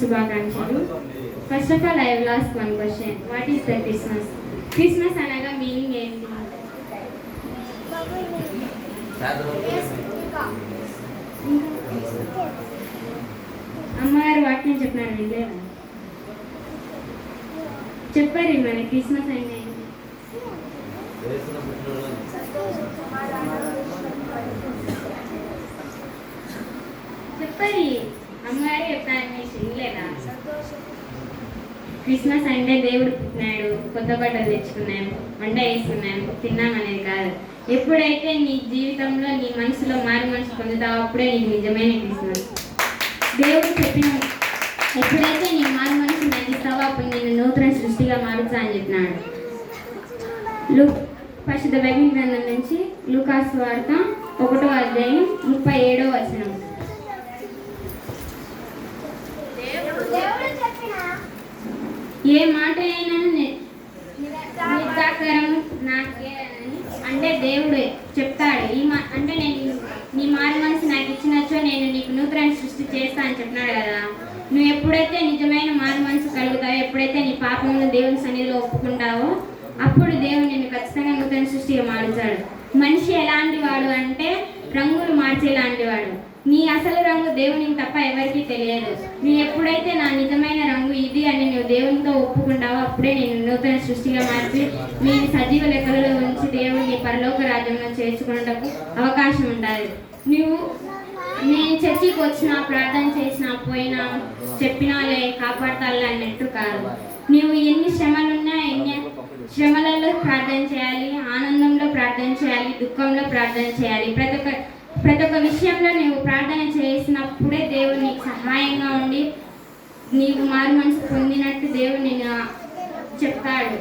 శుభాకాంక్షలు. First of all I last one question what is the Christmas Christmas అనగా meaning ఏంటి? అమ్మగారు వాక్యం చెప్పినారు వినలేదా? చెప్పారు మన క్రిస్మస్ అంటే చెప్పారు అమ్మగారు చెప్పారు మీరు వినలేదా క్రిస్మస్ అంటే దేవుడు పుట్టినాడు కొత్త బట్టలు తెచ్చుకున్నాం వంట వేసుకున్నాం తిన్నాం అనేది కాదు. ఎప్పుడైతే నీ జీవితంలో నీ మనసులో మారు మనసు పొందుతావు అప్పుడే నీకు నిజమైన క్రిస్మస్. దేవుడు చెప్పిన ఎప్పుడైతే నీ మారు మనసు నటిస్తావో అప్పుడు నేను నూతన సృష్టిగా మారుతా అని చెప్పినాడు. లూ పరిశుద్ధ బైబిల్ గ్రంథం నుంచి లూకాస్ వార్త ఒకటో అధ్యాయం ముప్పై ఏడో వచనం. ఏ మాట అయినా ని- నాకే అంటే దేవుడు చెప్తాడు. ఈ మా అంటే నేను నీ మారు మనసు నాకు ఇచ్చినచ్చో నేను నీకు నూతన సృష్టి చేస్తా అని చెప్పినాడు కదా. నువ్వు ఎప్పుడైతే నిజమైన మారు మనసు కలుగుతావో ఎప్పుడైతే నీ పాపమును దేవుని సన్నిధిలో ఒప్పుకుంటావో అప్పుడు దేవుడు నిన్ను ఖచ్చితంగా నూతన సృష్టిగా మారుతాడు. మనిషి ఎలాంటి వాడు అంటే రంగులు మార్చేలాంటి వాడు. నీ అసలు రంగు దేవునికి తప్ప ఎవరికీ తెలియదు. నువ్వు ఎప్పుడైతే నా నిజమైన రంగు ఇది అని నువ్వు దేవునితో ఒప్పుకుంటావో అప్పుడే నేను నూతన సృష్టిగా మార్చి నేను సజీవ లెక్కలలో ఉంచి దేవుని పరలోక రాజ్యంలో చేర్చుకున్నటకు అవకాశం ఉండాలి. నువ్వు నేను చర్చికి వచ్చినా ప్రార్థన చేసినా పోయినా చెప్పినాలే కాపాడతాలే అన్నట్టు కాదు. నువ్వు ఎన్ని శ్రమలున్నా ఎన్ని శ్రమలలో ప్రార్థన చేయాలి ఆనందంలో ప్రార్థన చేయాలి దుఃఖంలో ప్రార్థన చేయాలి. ప్రతి ఒక్క ప్రతి ఒక్క విషయంలో నువ్వు ప్రార్థన చేసినప్పుడే దేవుడు నీకు సహాయంగా ఉండి నీవు మారు మనసు పొందినట్టు దేవుడు నేను చెప్తాడు.